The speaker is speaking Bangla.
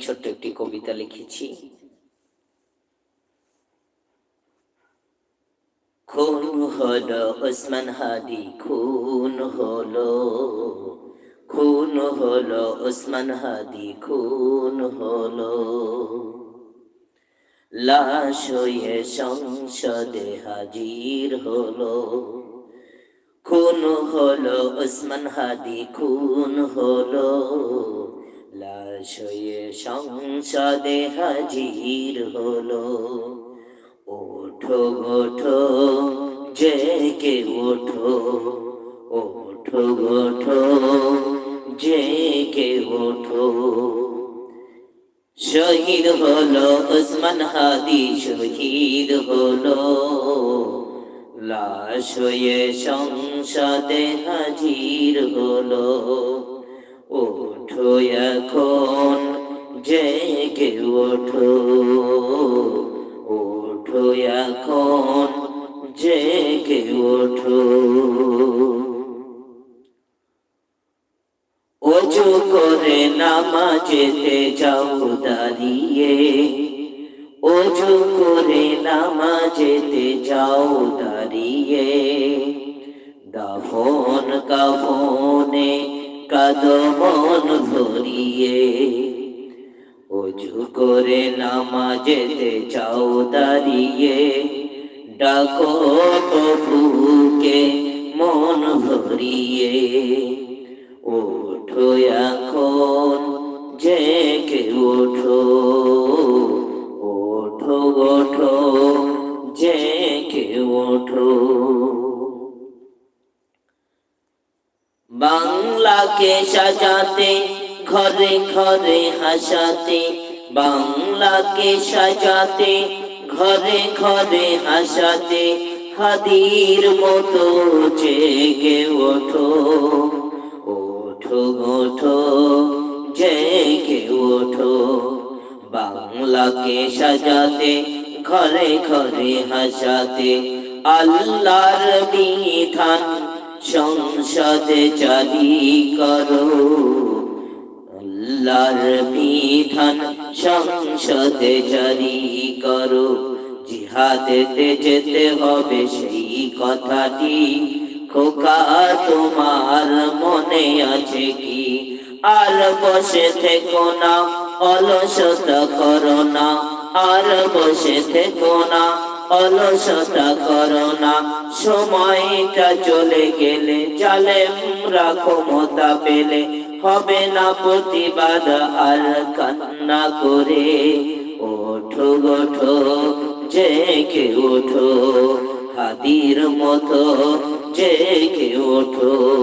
ছোট্ট একটি কবিতা লিখেছি। খুন হলো ওসমান হাদি, খুন হলো খুন হলো ওসমান হাদি, খুন হলো। লাশ হয়ে সংসদে হাজির হলো, খুন হলো ওসমান হাদি, খুন হলো। লাশ হয়ে সংসদে হাজির হলো। ওঠো ওঠো জেগে ওঠো ওঠো ওঠো জেগে ওঠো। শহীদ হলো ওসমান হাদি, শহীদ হলো। লাশ হয়ে সংসদে হাজির হলো। ওঠো এখন জেগে ওঠো ওঠো এখন জেগে ওঠো। অজু করে নামাজেতে যাও দাঁড়িয়ে, অজু করে নামাজেতে যাও দাঁড়িয়ে। দাফন কাফনে কাদমন ধরিয়ে অজু করে নামাজেতে চাও দাঁড়িয়ে। ডাকো প্রভুকে মন ভরিয়ে। বাংলাকে সাজাতে, ঘরে ঘরে হাসাতে, বাংলাকে সাজাতে, ঘরে ঘরে হাসাতে, হাদির মতো জেগে ওঠো ওঠো ওঠো, জেগে ওঠো। বাংলাকে সাজাতে, ঘরে ঘরে হাসাতে, আল্লাহর বিধান সংসদে জারি করো, আল্লাহর বিধান সংসদে জারি করো, জিহাদেতে যেতে হবে সেই কথাটি খোকা তোমার মনে আছে কি? আর বসে থেকো না, অলসতা করো না, আর বসে থেকো না অলসতা করোনা সময়টা চলে গেলে চলে চালে ক্ষমতা পেলে হবে না প্রতিবাদ আর কান্না করে। ওঠো ওঠো জেগে ওঠো। হাদির মতো জেগে ওঠো।